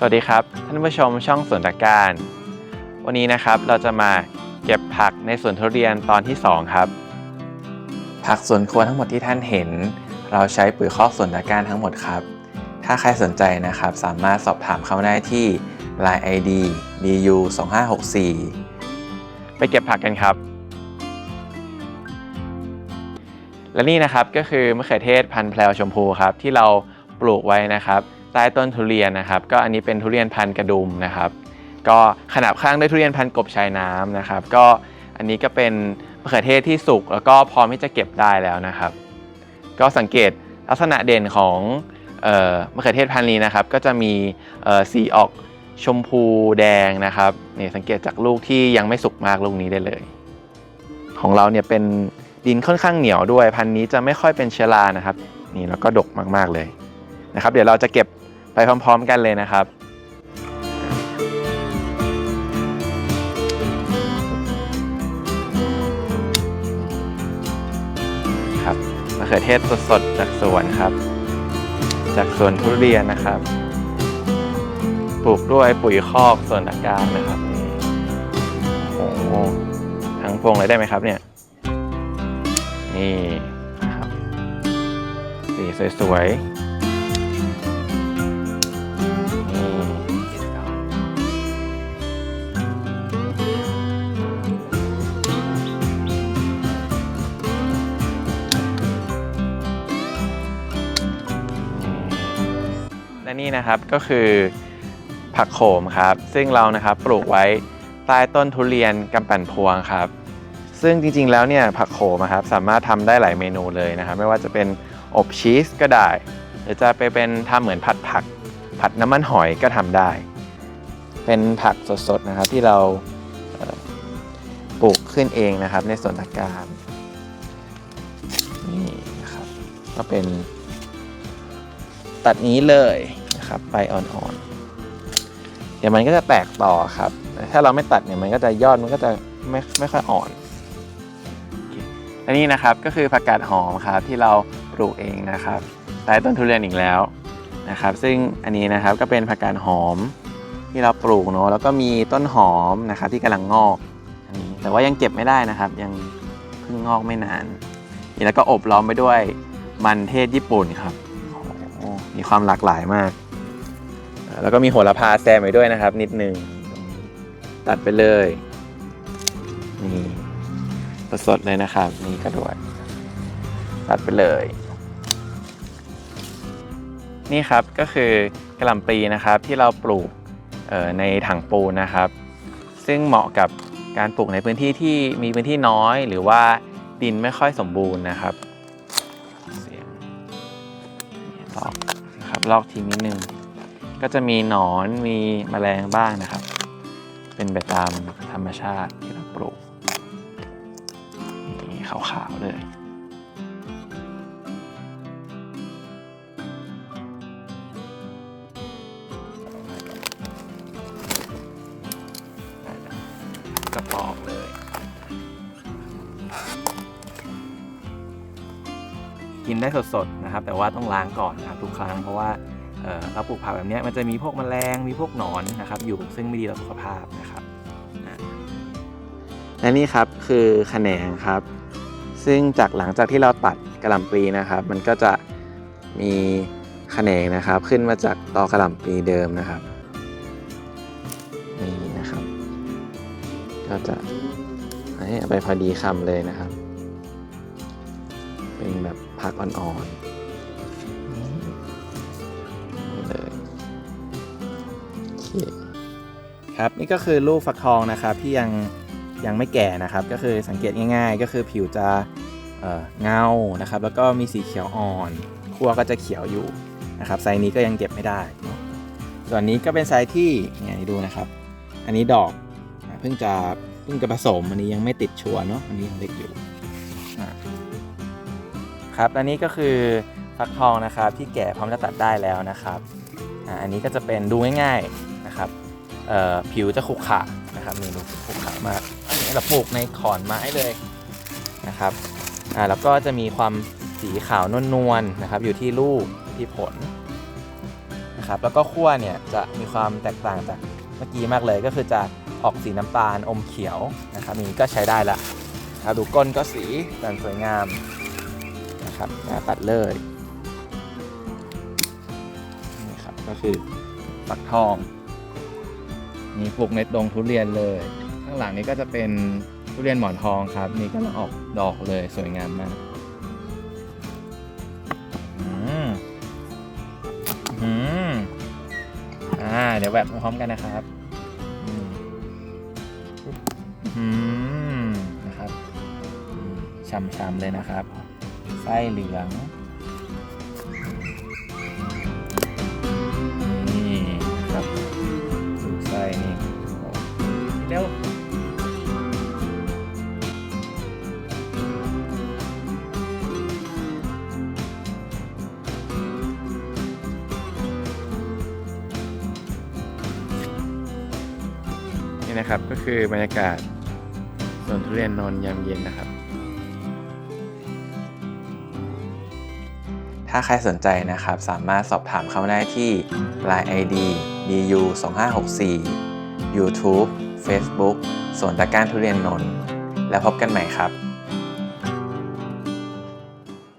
สวัสดีครับ ท่านผู้ชมช่องสวนตะการ วันนี้นะครับเราจะมาเก็บผักในสวนทุเรียนตอนที่ 2 ครับ ผักสวนครัวทั้งหมดที่ท่านเห็น เราใช้ปุ๋ยคอกสวนตะการทั้งหมดครับ ถ้าใครสนใจนะครับ สามารถสอบถามเข้ามาได้ที่ Line ID du 2564ไปเก็บผักกันครับ และนี่นะครับก็คือมะเขือเทศพันธุ์แพลวชมพูครับ ที่เราปลูกไว้นะครับ ใต้ต้นทุเรียนนะครับ ก็อันนี้เป็นทุเรียนพันธุ์กระดุมนะครับ ก็ขนาบข้างด้วยทุเรียนพันธุ์กบชายน้ำนะครับ ก็อันนี้ก็เป็นมะเขือเทศที่สุกแล้วก็พร้อมที่จะเก็บได้แล้วนะครับ ก็สังเกตลักษณะเด่นของมะเขือเทศพันธุ์นี้นะครับ ก็จะมีสีออกชมพูแดงนะครับนี่สังเกตจากลูกที่ยังไม่สุกมากลูกนี้ได้เลย ของเราเนี่ยเป็นดินค่อนข้างเหนียวด้วยพันธุ์นี้จะไม่ค่อยเป็นเชื้อรานะครับ นี่แล้วก็ดกมากๆเลย นะครับ เดี๋ยวเราจะเก็บไปพร้อม ๆ กันเลยนะครับครับมะเขือเทศสดๆจากสวนครับ จากสวนทุเรียนนะครับ ปลูกด้วยปุ๋ยคอกส่วนตะการนะครับโอ้โหทั้งพวงเลยได้ไหมครับเนี่ยนี่นะครับสีสวยๆ นี่นะครับก็คือผักโขมครับ ซึ่งเรานะครับปลูกไว้ใต้ต้นทุเรียนกำปั่นพวงครับ ซึ่งจริงๆแล้วเนี่ยผักโขมครับสามารถทำได้หลายเมนูเลยนะครับ ไม่ว่าจะเป็นอบชีสก็ได้ หรือจะไปเป็นทำเหมือนผัดผัก ผัดน้ำมันหอยก็ทำได้ เป็นผักสดๆนะครับที่เราปลูกขึ้นเองนะครับในสวนตะการนี่นะครับก็เป็นตัดนี้เลย นะครับใบอ่อนๆเดี๋ยวมันก็จะแตกต่อครับ ถ้าเราไม่ตัดเนี่ยมันก็จะยอดมันก็จะไม่ไม่ค่อยอ่อนและนี่นะครับก็คือผักกาดหอมครับที่เราปลูกเองนะครับใต้ต้นทุเรียนอีกแล้วนะครับ ซึ่งอันนี้นะครับก็เป็นผักกาดหอมที่เราปลูกเนาะแล้วก็มีต้นหอมนะครับที่กำลังงอกอันนี้แต่ว่ายังเก็บไม่ได้นะครับ ยังเพิ่งงอกไม่นานนี่แล้วก็อบล้อมไปด้วยมันเทศญี่ปุ่นครับมีความหลากหลายมาก แล้วก็มีโหระพาแซมไปด้วยนะครับ นิดนึง ตัดไปเลย นี่สดๆเลยนะครับ นี่ก็ด้วย ตัดไปเลย นี่ครับก็คือกระหล่ำปลีนะครับ ที่เราปลูกในถังปูนนะครับ ซึ่งเหมาะกับการปลูกในพื้นที่ที่มีพื้นที่น้อยหรือว่าดินไม่ค่อยสมบูรณ์นะครับเสียงลอกนะครับลอกทิ้งนิดนึง ก็จะมีหนอนมีแมลงบ้างนะครับ เป็นไปตามธรรมชาติที่เราปลูกนี่ขาวๆเลยกระปอกเลยกินได้สดๆนะครับ แต่ว่าต้องล้างก่อนนะครับทุกครั้งเพราะว่า เราปลูกผักแบบนี้มันจะมีพวกแมลงมีพวกหนอนนะครับอยู่ซึ่งไม่ดีต่อสุขภาพนะครับและนี่ครับคือแขนงครับ ซึ่งจากหลังจากที่เราตัดกระหล่ำปลีนะครับ มันก็จะมีแขนงนะครับ ขึ้นมาจากตอกระหล่ำปลีเดิมนะครับนี่นะครับ ก็จะให้ไปพอดีคำเลยนะครับ เป็นแบบผักอ่อนๆ เคครับนี่ก็คือลูกฟักทองนะครับที่ยังยังไม่แก่นะครับ ก็คือสังเกตง่าย ๆ ก็คือผิวจะเงานะครับ แล้วก็มีสีเขียวอ่อนคั่วก็จะเขียวอยู่นะครับไซส์นี้ก็ยังเก็บไม่ได้เนอะส่วนนี้ก็เป็นไซส์ที่เนี่ยดูนะครับ อันนี้ดอกเพิ่งจะเพิ่งจะผสมอันนี้ยังไม่ติดชัวเนาะอันนี้ยังเล็กอยู่ครับอันนี้ก็คือฟักทองนะครับที่แก่พร้อมจะตัดได้แล้วนะครับอันนี้ก็จะเป็นดูง่ายๆ ผิวจะขรุขระนะครับนี่ดูขรุขระมากอันนี้เราปลูกในขอนไม้เลยนะครับอ่าแล้วก็จะมีความสีขาวนวลๆนะครับ อยู่ที่ลูกที่ผลนะครับแล้วก็ขั้วเนี่ยจะมีความแตกต่างจากเมื่อกี้มากเลยก็คือจะออกสีน้ำตาลอมเขียวนะครับนี่ก็ใช้ได้ละครับดูก้นก็สีสันสวยงามนะครับตัดเลยนี่ครับก็คือฝักทอง มีปลูกในดงทุเรียนเลย ข้างหลังนี้ก็จะเป็นทุเรียนหมอนทองครับ นี่ก็ออกดอกเลยสวยงามมากอืมอืมอ่า เดี๋ยวแบบพร้อมกันนะครับอืมนะครับช่ำๆเลยนะครับ ไส้เหลือง เร็วนี่นะครับก็คือบรรยากาศสวนทุเรียนนอนยามเย็นนะครับ ถ้าใครสนใจนะครับสามารถสอบถามเข้ามาได้ที่ Line ID bu 2564 YouTube Facebook สวนตะการทุเรียนนนท์แล้วพบกันใหม่ครับ